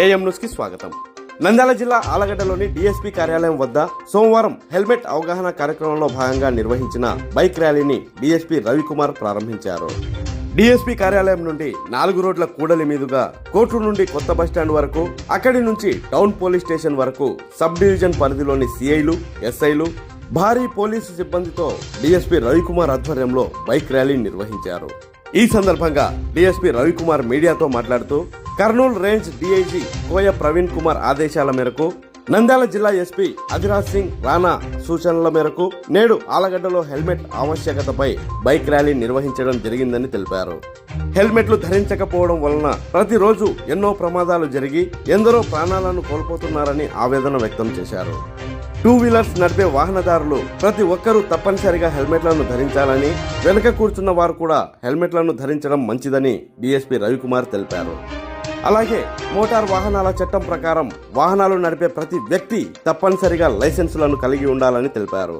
AM న్యూస్కి స్వాగతం. నంద్యాల జిల్లా ఆలగడ్డలోని డీఎస్పీ కార్యాలయం వద్ద సోమవారం హెల్మెట్ అవగాహన కార్యక్రమంలో భాగంగా నిర్వహించిన బైక్ ర్యాలీని డీఎస్పీ రవికుమార్ ప్రారంభించారు. డీఎస్పీ కార్యాలయం నుండి నాలుగు రోడ్ల కూడలి మీదుగా కోట్రు నుండి కొత్త బస్టాండ్ వరకు అక్కడి నుంచి టౌన్ పోలీస్ స్టేషన్ వరకు సబ్ డివిజన్ పరిధిలోని సిఐలు ఎస్ఐలు భారీ పోలీసు సిబ్బందితో డీఎస్పీ రవికుమార్ ఆధ్వర్యంలో బైక్ ర్యాలీ నిర్వహించారు. ఈ సందర్భంగా డీఎస్పీ రవికుమార్ మీడియాతో మాట్లాడుతూ కర్నూలు రేంజ్ డీఐజీ కోయ ప్రవీణ్ కుమార్ ఆదేశాల మేరకు నంద్యాల జిల్లా ఎస్పీ అధిరాజ్ సింగ్ రాణా సూచనల మేరకు నేడు ఆలగడ్డలో హెల్మెట్ ఆవశ్యకతపై బైక్ ర్యాలీ నిర్వహించడం జరిగిందని తెలిపారు. హెల్మెట్లు ధరించకపోవడం వలన ప్రతిరోజు ఎన్నో ప్రమాదాలు జరిగి ఎందరో ప్రాణాలను కోల్పోతున్నారని ఆవేదన వ్యక్తం చేశారు. టూ వీలర్స్ నడిపే వాహనదారులు ప్రతి ఒక్కరూ తప్పనిసరిగా హెల్మెట్లను ధరించాలని వెనుక కూర్చున్న వారు కూడా హెల్మెట్లను ధరించడం మంచిదని డీఎస్పీ రవికుమార్ తెలిపారు. అలాగే మోటార్ వాహనాల చట్టం ప్రకారం వాహనాలు నడిపే ప్రతి వ్యక్తి తప్పనిసరిగా లైసెన్సులను కలిగి ఉండాలని తెలిపారు.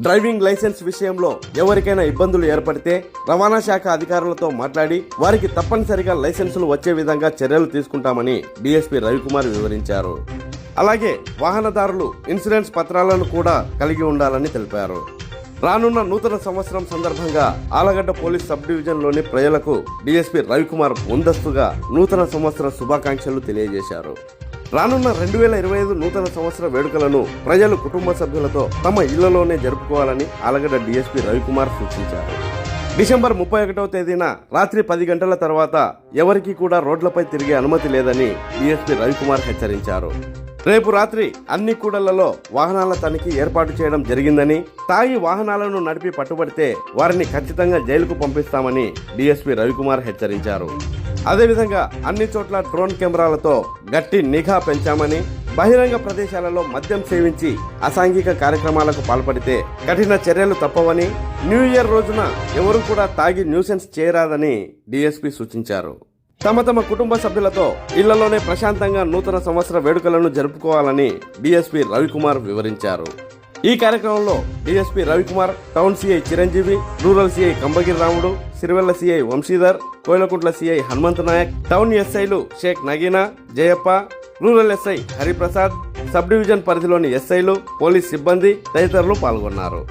డ్రైవింగ్ లైసెన్స్ విషయంలో ఎవరికైనా ఇబ్బందులు ఏర్పడితే రవాణా శాఖ అధికారులతో మాట్లాడి వారికి తప్పనిసరిగా లైసెన్సులు వచ్చే విధంగా చర్యలు తీసుకుంటామని డీఎస్పీ రవికుమార్ వివరించారు. అలాగే వాహనదారులు ఇన్సూరెన్స్ పత్రాలను కూడా కలిగి ఉండాలని తెలిపారు. రానున్న నూతన సంవత్సరం సందర్భంగా ఆలగడ్డ పోలీస్ సబ్ డివిజన్లోని ప్రజలకు డీఎస్పీ రవికుమార్ ముందస్తుగా నూతన సంవత్సర శుభాకాంక్షలు తెలియజేశారు. రానున్న రెండు వేల ఇరవై ఐదు నూతన సంవత్సర వేడుకలను ప్రజలు కుటుంబ సభ్యులతో తమ ఇళ్ళలోనే జరుపుకోవాలని ఆలగడ్డ డీఎస్పీ రవికుమార్ సూచించారు. డిసెంబర్ ముప్పై ఒకటవ తేదీన రాత్రి పది గంటల తర్వాత ఎవరికీ కూడా రోడ్లపై తిరిగే అనుమతి లేదని డీఎస్పీ రవికుమార్ హెచ్చరించారు. రేపు రాత్రి అన్ని కూడళ్ళలో వాహనాల తనిఖీ ఏర్పాటు చేయడం జరిగిందని తాగి వాహనాలను నడిపి పట్టుబడితే వారిని ఖచ్చితంగా జైలుకు పంపిస్తామని డీఎస్పీ రవికుమార్ హెచ్చరించారు. అదేవిధంగా అన్ని చోట్ల డ్రోన్ కెమెరాలతో గట్టి నిఘా పెంచామని బహిరంగ ప్రదేశాలలో మద్యం సేవించి అసాంఘిక కార్యక్రమాలకు పాల్పడితే కఠిన చర్యలు తప్పవని న్యూ ఇయర్ రోజున ఎవరు కూడా తాగి న్యూసెన్స్ చేయరాదని డీఎస్పీ సూచించారు. తమ తమ కుటుంబ సభ్యులతో ఇళ్ళలోనే ప్రశాంతంగా నూతన సంవత్సర వేడుకలను జరుపుకోవాలని డిఎస్పి రవికుమార్ వివరించారు. ఈ కార్యక్రమంలో DSP Ravikumar town CI Chiranjeevi rural CI Kambagiri Ramudu Sirivella CI Vamsidhar Koilkuntla CI Hanumanth Naik town ఎస్ఐలు Sheikh Nagina Jayappa rural SI Hariprasad sub division పరిధిలోని ఎస్ఐలు పోలీస్ సిబ్బంది తదితరులు పాల్గొన్నారు.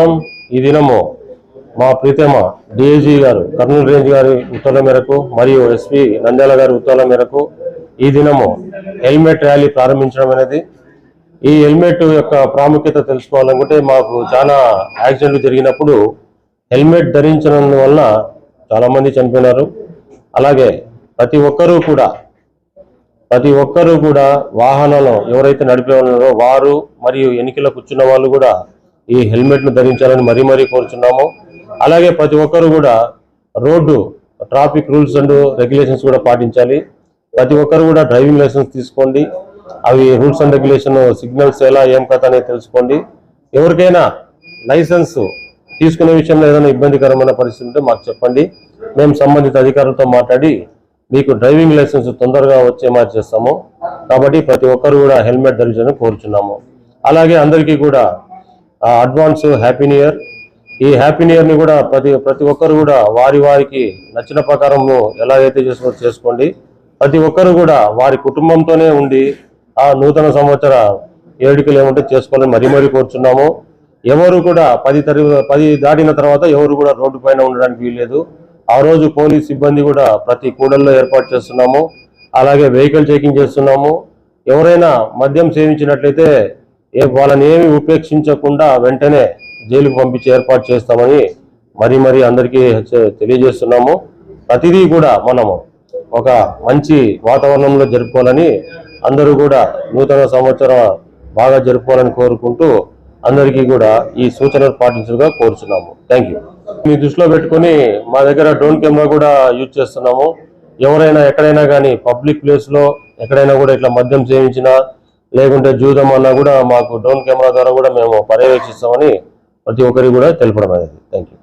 వారం ఈ దినము మా ప్రీతమ డిఐజీ గారు కర్నూలు రేంజ్ గారి ఉత్తర్వుల మేరకు మరియు ఎస్పీ నంద్యాల గారి ఉత్తర్వుల మేరకు ఈ దినము హెల్మెట్ ర్యాలీ ప్రారంభించడం అనేది. ఈ హెల్మెట్ యొక్క ప్రాముఖ్యత తెలుసుకోవాలనుకుంటే మాకు చాలా యాక్సిడెంట్లు జరిగినప్పుడు హెల్మెట్ ధరించడం వల్ల చాలామంది చనిపోయినారు. అలాగే ప్రతి ఒక్కరూ కూడా ప్రతి ఒక్కరూ కూడా వాహనాలు ఎవరైతే నడిపే ఉన్నారో వారు మరియు ఎన్నికల కూర్చున్న వాళ్ళు కూడా ఈ హెల్మెట్ను ధరించాలని మరీ మరీ కోరుచున్నాము. అలాగే ప్రతి ఒక్కరు కూడా road traffic rules and regulations కూడా పాటించాలి. ప్రతి ఒక్కరు కూడా డ్రైవింగ్ లైసెన్స్ తీసుకోండి. అవి రూల్స్ అండ్ రెగ్యులేషన్ సిగ్నల్స్ ఎలా ఏం కథ అనేది తెలుసుకోండి. ఎవరికైనా లైసెన్స్ తీసుకునే విషయంలో ఏదైనా ఇబ్బందికరమైన పరిస్థితి ఉంటే మాకు చెప్పండి. మేము సంబంధిత అధికారులతో మాట్లాడి మీకు డ్రైవింగ్ లైసెన్స్ తొందరగా వచ్చే మాది చేస్తాము. కాబట్టి ప్రతి ఒక్కరు కూడా హెల్మెట్ ధరించాలని కోరుచున్నాము. అలాగే అందరికీ కూడా అడ్వాన్స్ హ్యాపీ న్యూ ఇయర్. ఈ హ్యాపీ న్యూ ఇయర్ని కూడా ప్రతి ప్రతి ఒక్కరు కూడా వారి వారికి నచ్చిన ప్రకారం ఎలా అయితే చేసుకో చేసుకోండి. ప్రతి ఒక్కరు కూడా వారి కుటుంబంతోనే ఉండి ఆ నూతన సంవత్సర ఏడుకలు ఏమంటే చేసుకోవాలని మరీ మరీ కోరుచున్నాము. ఎవరు కూడా పది తరి పది దాటిన తర్వాత ఎవరు కూడా రోడ్డు పైన ఉండడానికి వీల్లేదు. ఆ రోజు పోలీస్ సిబ్బంది కూడా ప్రతి కూడల్లో ఏర్పాటు చేస్తున్నాము. అలాగే వెహికల్ చెకింగ్ చేస్తున్నాము. ఎవరైనా మద్యం సేవించినట్లయితే ఏ వాళ్ళని ఏమి ఉపేక్షించకుండా వెంటనే జైలుకు పంపించి ఏర్పాటు చేస్తామని మరీ మరీ అందరికీ తెలియజేస్తున్నాము. ప్రతిదీ కూడా మనము ఒక మంచి వాతావరణంలో జరుపుకోవాలని అందరూ కూడా నూతన సంవత్సరం బాగా జరుపుకోవాలని కోరుకుంటూ అందరికీ కూడా ఈ సూచనలు పాటించగా కోరుచున్నాము. థ్యాంక్ యూ మీ దృష్టిలో పెట్టుకొని మా దగ్గర డ్రోన్ కెమెరా కూడా యూజ్ చేస్తున్నాము. ఎవరైనా ఎక్కడైనా కానీ పబ్లిక్ ప్లేస్లో ఎక్కడైనా కూడా ఇట్లా మద్యం సేవించినా లేకుంటే జూదం అన్నా కూడా మాకు డ్రోన్ కెమెరా ద్వారా కూడా మేము పర్యవేక్షిస్తామని ప్రతి ఒక్కరికి కూడా తెలపడం అనేది. Thank you